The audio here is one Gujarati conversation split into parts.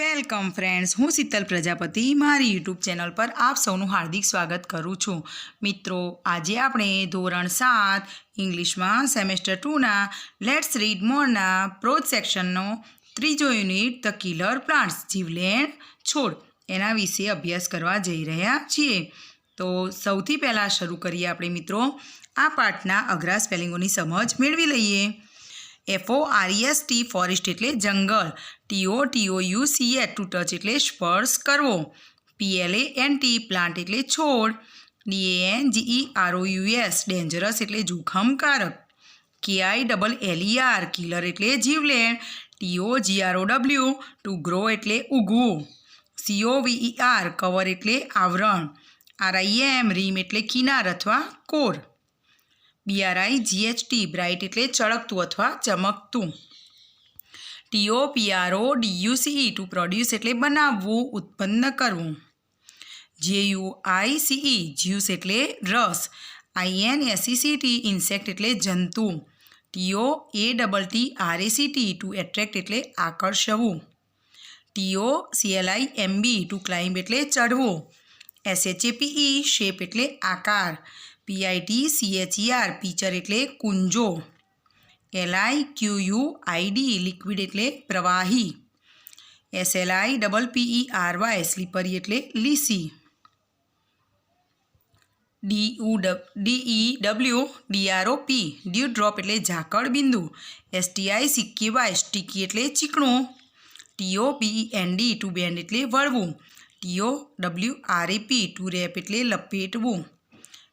વેલકમ ફ્રેન્ડ્સ, હું શીતલ પ્રજાપતિ. મારી યુટ્યુબ ચેનલ પર આપ સૌનું હાર્દિક સ્વાગત કરું છું. મિત્રો, આજે આપણે ધોરણ સાત ઇંગ્લિશમાં સેમેસ્ટર ટુના લેટ્સ રીડ મોરના પ્રોજ સેક્શનનો ત્રીજો યુનિટ ધ કિલર પ્લાન્ટ્સ જીવલેણ છોડ એના વિશે અભ્યાસ કરવા જઈ રહ્યા છીએ. તો સૌથી પહેલાં શરૂ કરીએ આપણે, મિત્રો. આ પાઠના અઘરા સ્પેલિંગોની સમજ મેળવી લઈએ. એફઓ આરઈએસ ટી ફોરેસ્ટ એટલે જંગલ. T O T O U C A to touch એટલે સ્પર્શ કરવો. P L A N T plant એટલે છોડ. D A N G E R O U S dangerous એટલે જોખમકારક. K I double L E R killer એટલે જીવલેણ. T O G R O W to grow એટલે ઉગવું. C O V E R cover એટલે આવરણ. આરઆઈએમ રીમ એટલે કિનાર અથવા કોર. બીઆરઆઈ જીએચટી બ્રાઇટ એટલે ચળકતું અથવા ચમકતું. T O P R O D U C E to produce એટલે બનાવવું, ઉત્પન્ન કરવું. જેયુ આઈસીઈ જ્યુસ એટલે રસ. IN S E C T insect એટલે જંતુ. T O A double T R A C T to attract એટલે આકર્ષવું. T O C L I M B to climb એટલે ચઢવું. S H A P E shape એટલે આકાર. P I T C H E R pitcher એટલે કુંજો L I Q U I D liquid એટલે પ્રવાહી S L I double P E R Y slippery એટલે લીસી D U D E W D R O P dew drop એટલે ઝાકળ બિંદુ S T I C K Y sticky એટલે ચીકણું T O N N D to bend એટલે વળવું T O W R A P to wrap એટલે લપેટવું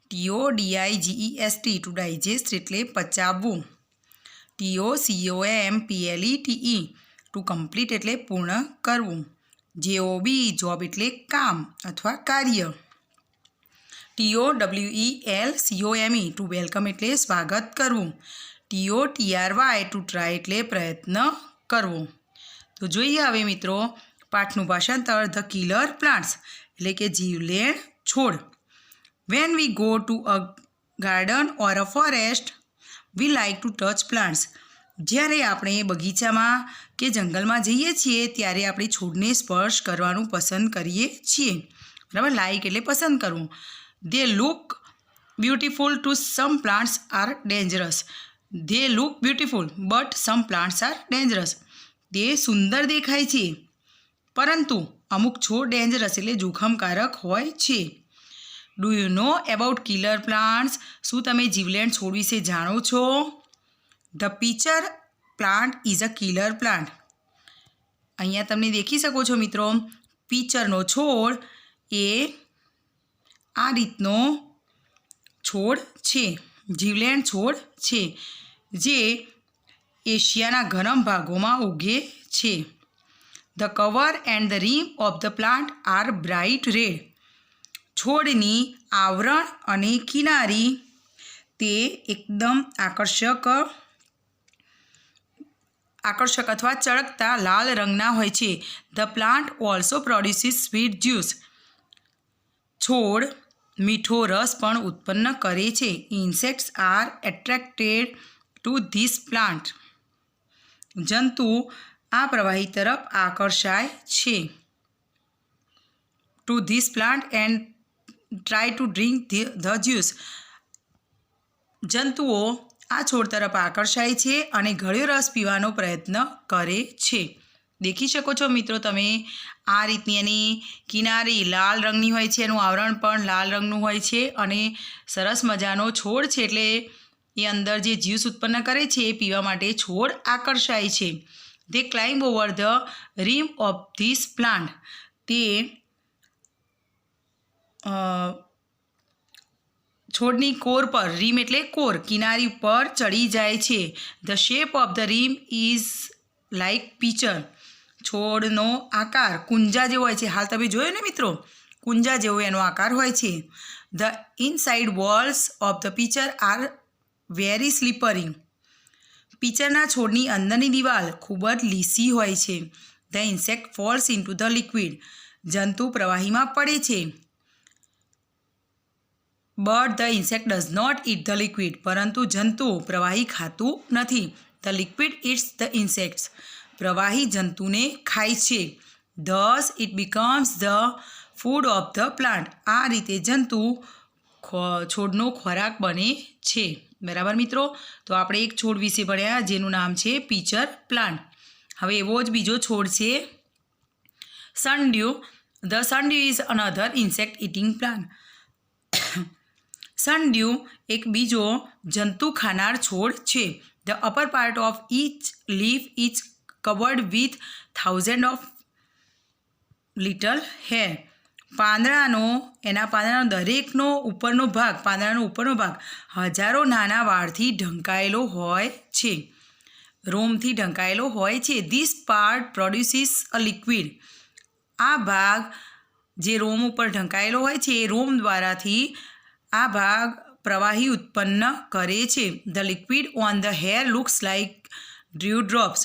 T O D I G E S T to digest એટલે પચાવવું. T O C O M P L E T E to complete એટલે પૂર્ણ કરવું. જેઓબી જોબ એટલે કામ અથવા કાર્ય. T O W E L C O M E to welcome એટલે સ્વાગત કરવું. ટીઓ ટીઆરવાય ટુ ટ્રાય એટલે પ્રયત્ન કરવો. તો જોઈએ હવે મિત્રો પાઠનું ભાષાંતર ધ કિલર પ્લાન્ટ્સ એટલે કે જીવલેણ છોડ. When we go to a garden or a forest we like to touch plants જ્યારે આપણે બગીચામાં કે જંગલમાં જઈએ છીએ, ત્યારે આપણે છોડને સ્પર્શ કરવાનું પસંદ કરીએ છીએ. બરાબર? લાઇક એટલે પસંદ કરવું. They look beautiful to some plants are dangerous they look beautiful but some plants are dangerous તે સુંદર દેખાય છે. પરંતુ અમુક છોડ ડેન્જરસ એટલે જોખમકારક હોય છે. Do you know about killer plants શું તમે જીવલેણ છોડ વિશે જાણો છો? The pitcher plant is a killer plant અહીંયા તમે દેખી શકો છો મિત્રો પીચરનો છોડ એ આ રીતનો છોડ છે, જીવલેણ છોડ છે, જે એશિયાના ગરમ ભાગોમાં ઉગે છે. The cover and the rim of the plant are bright red છોડની આવરણ અને કિનારી. તે એકદમ આકર્ષક આકર્ષક અથવા ચળકતા લાલ રંગના હોય છે. The plant also produces sweet juice છોડ મીઠો રસ પણ ઉત્પન્ન કરે છે. Insects are attracted to this plant જંતુ આ પ્રવાહી તરફ આકર્ષાય છે. To this plant and try to drink the juice જંતુઓ આ છોડ તરફ આકર્ષાય છે અને ઘળ્યો રસ પીવાનો પ્રયત્ન કરે છે. દેખી શકો છો મિત્રો તમે, આ રીતની એની કિનારી લાલ રંગની હોય છે, એનું આવરણ પણ લાલ રંગનું હોય છે અને સરસ મજાનો છોડ છે એટલે એ અંદર જે જ્યુસ ઉત્પન્ન કરે છે એ પીવા માટે છોડ આકર્ષાય છે. They climb over the rim of this plant તે છોડની કોર પર, રીમ એટલે કોર, કિનારી પર ચડી જાય છે. The shape of the rim is like pitcher છોડનો આકાર કુંજા જેવો હોય છે. હાલ તમે જોયો ને મિત્રો? કુંજા જેવો એનો આકાર હોય છે. The inside walls of the pitcher are very slippery પીચરના છોડની અંદરની દિવાલ ખૂબ જ લીસી હોય છે. The insect falls into the liquid જંતુ પ્રવાહીમાં પડે છે. But the insect does not eat the liquid પરંતુ જંતુ પ્રવાહી ખાતું નથી. The liquid eats the insects પ્રવાહી જંતુને ખાય છે. Thus it becomes the food of the plant આ રીતે જંતુ છોડનો ખોરાક બને છે. બરાબર મિત્રો? તો આપણે એક છોડ વિશે ભણ્યા, જેનું નામ છે પીચર પ્લાન્ટ. હવે એવો જ બીજો છોડ છે. Sundew the sundew is another insect eating plant sundew એક બીજો જંતુ ખાનાર છોડ છે. The upper part of each leaf each covered with thousand of little hair પાંદડાનો, એના પાંદડાનો દરેકનો ઉપરનો ભાગ, પાંદડાનો ઉપરનો ભાગ હજારો નાના વાળથી ઢંકાયેલો હોય છે. રોમથી ઢંકાયેલો હોય છે. This part produces a liquid આ ભાગ જે રોમ ઉપર ઢંકાયેલો હોય છે, એ રોમ દ્વારાથી આ ભાગ પ્રવાહી ઉત્પન્ન કરે છે. The liquid on the hair looks like dew drops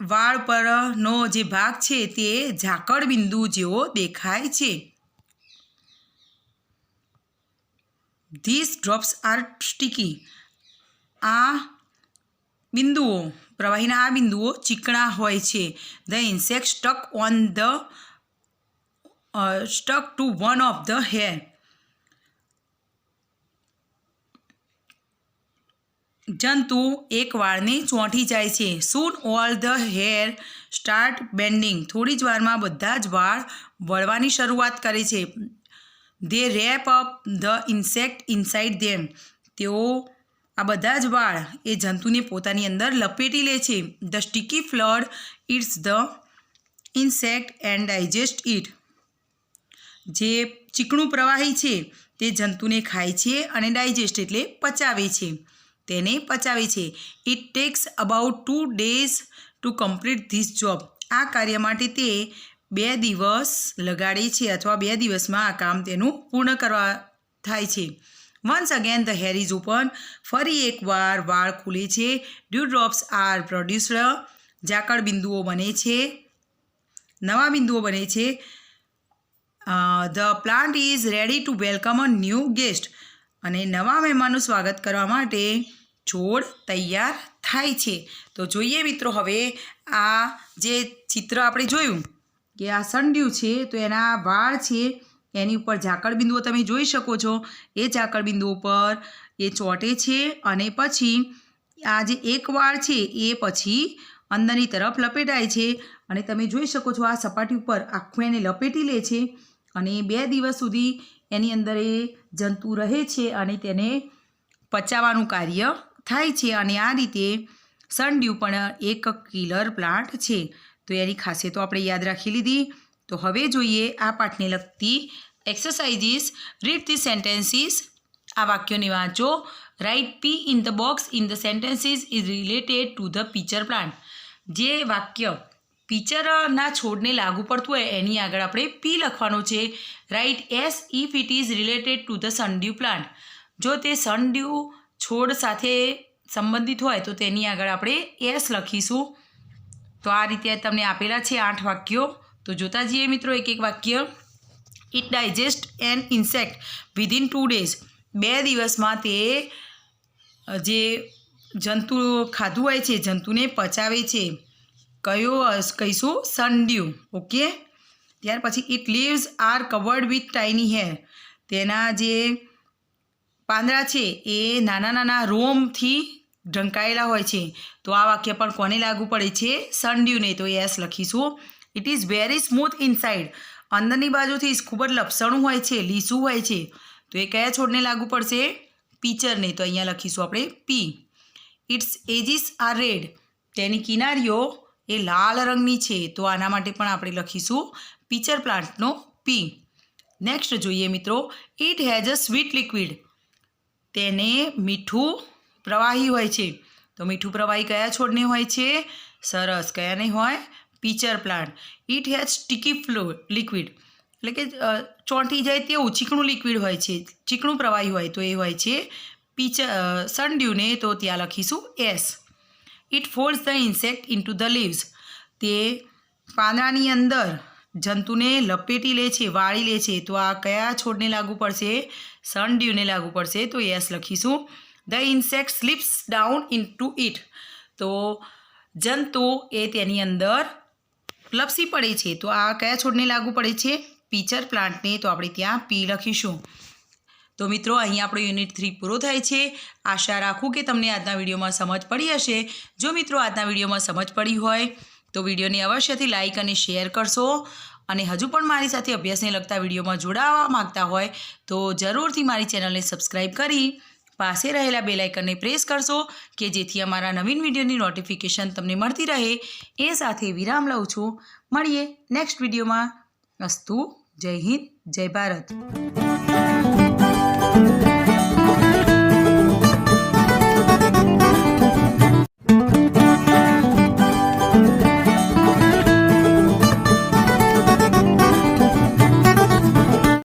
વાળ પરનો જે ભાગ છે તે ઝાકળ બિંદુ જેવો દેખાય છે. ધીસ ડ્રોપ્સ આર સ્ટીકી આ બિંદુઓ, પ્રવાહીના આ બિંદુઓ ચીકણા હોય છે. The insect stuck on the stuck to one of the hair જંતુ એક વાળને ચોંટી જાય છે. Soon all the hair start bending થોડી જ વારમાં બધા જ વાળ વળવાની શરૂઆત કરે છે. They wrap up the insect inside them તેઓ આ બધા જ વાળ એ જંતુને પોતાની અંદર લપેટી લે છે. The sticky fluid eats the insect and digest it જે ચીકણું પ્રવાહી છે તે જંતુને ખાય છે અને ડાયજેસ્ટ એટલે પચાવે છે. તેને પચાવે છે. It takes about two days to complete this job આ કાર્ય માટે તે બે દિવસ લગાડે છે અથવા બે દિવસમાં આ કામ તેનું પૂર્ણ કરવા થાય છે. Once again the hair is open ફરી એકવાર વાળ ખુલે છે. ડ્યુ ડ્રોપ્સ આર પ્રોડ્યુસડ ઝાકળ બિંદુઓ બને છે. નવા બિંદુઓ બને છે. The plant is ready to welcome a new guest અને નવા મહેમાનનું સ્વાગત કરવા માટે છોડ તૈયાર થાય છે. તો જોઈએ મિત્રો હવે આ જે ચિત્ર આપણે જોયું કે આ સંડ્યું છે, તો એના વાળ છે, એની ઉપર ઝાકળ બિંદુઓ તમે જોઈ શકો છો. એ ઝાકળ બિંદુ ઉપર એ ચોંટે છે અને પછી આ જે એક વાળ છે, એ પછી અંદરની તરફ લપેટાય છે. અને તમે જોઈ શકો છો આ સપાટી ઉપર આખું એને લપેટી લે છે અને બે દિવસ સુધી એની અંદર એ જંતુ રહે છે અને તેને પચાવવાનું કાર્ય થાય છે અને આ રીતે સનડ્યુ પણ એક કિલર પ્લાન્ટ છે. તો એની ખાસિયતો આપણે યાદ રાખી લીધી. તો હવે જોઈએ આ પાઠને લગતી એક્સરસાઇઝીસ રીડ ધી સેન્ટેન્સીસ આ વાક્યોને વાંચો. Write P in the box in the sentences is related to the pitcher plant જે વાક્ય પીચરના છોડને લાગુ પડતું હોય એની આગળ આપણે પી લખવાનું છે. Write S if it is related to the sundew plant જો તે સનડ્યુ છોડ સાથે સંબંધિત હોય તો તેની આગળ આપણે એસ લખીશું. તો આ રીતે તમને આપેલા છે આઠ વાક્યો. તો જોતા જઈએ મિત્રો એક એક વાક્ય. It digest an insect within two days બે દિવસમાં તે જે જંતુ ખાધું હોય છે, જંતુને પચાવે છે. કયો કહીશું સનડ્યુ ઓકે? ત્યાર પછી it leaves are covered with tiny hair તેના જે પાંદડા છે એ નાના નાના રોમથી ઢંકાયેલા હોય છે. તો આ વાક્ય પણ કોને લાગુ પડે છે? સનડ્યુને તો એસ લખીશું. It is very smooth inside અંદરની બાજુથી ખૂબ જ લપસણું હોય છે, લીસું હોય છે. તો એ કયા છોડને લાગુ પડશે? પીચરને. તો અહીંયા લખીશું આપણે P. Its edges are red તેની કિનારીઓ એ લાલ રંગની છે. તો આના માટે પણ આપણે લખીશું પીચર પ્લાન્ટનો પી. નેક્સ્ટ જોઈએ મિત્રો. It has a sweet liquid તેને મીઠું પ્રવાહી હોય છે. તો મીઠું પ્રવાહી કયા છોડને હોય છે? સરસ. કયાને હોય? Pitcher plant. It has sticky flow, liquid. એટલે કે ચોંટી જાય તેવું ચીકણું લિક્વિડ હોય છે. ચીકણું પ્રવાહી હોય તો એ હોય છે પીચર સનડ્યુને તો ત્યાં લખીશું S. It folds the insect into the leaves. તે પાંદડાની અંદર જંતુને લપેટી લે છે, વાળી લે છે. તો આ કયા છોડને લાગુ પડશે? સનડ્યુને લાગુ પડશે. તો યસ, લખીશું. The insect slips down into it. તો જંતુ એ તેની અંદર લપસી પડે છે. તો આ કયા છોડને લાગુ પડે છે? પીચર પ્લાન્ટને. તો આપણે ત્યાં પી લખીશું. તો મિત્રો અહીં આપણો યુનિટ થ્રી પૂરો થાય છે. આશા રાખું કે તમને આજના વિડીયોમાં સમજ પડી હશે. જો મિત્રો, આજના વિડીયોમાં સમજ પડી હોય તો વિડીયોને અવશ્યથી લાઇક અને શેર કરશો. અને હજુ પણ મારી સાથે અભ્યાસને લગતા વિડીયોમાં જોડાવા માંગતા હોય તો જરૂરથી મારી ચેનલને સબસ્ક્રાઈબ કરી પાસે રહેલા બેલાઇકનને પ્રેસ કરશો કે જેથી અમારા નવીન વિડીયોની નોટિફિકેશન તમને મળતી રહે. એ સાથે વિરામ લઉં છું. મળીએ નેક્સ્ટ વિડીયોમાં. અસ્તુ, જય હિન્દ, જય ભારત.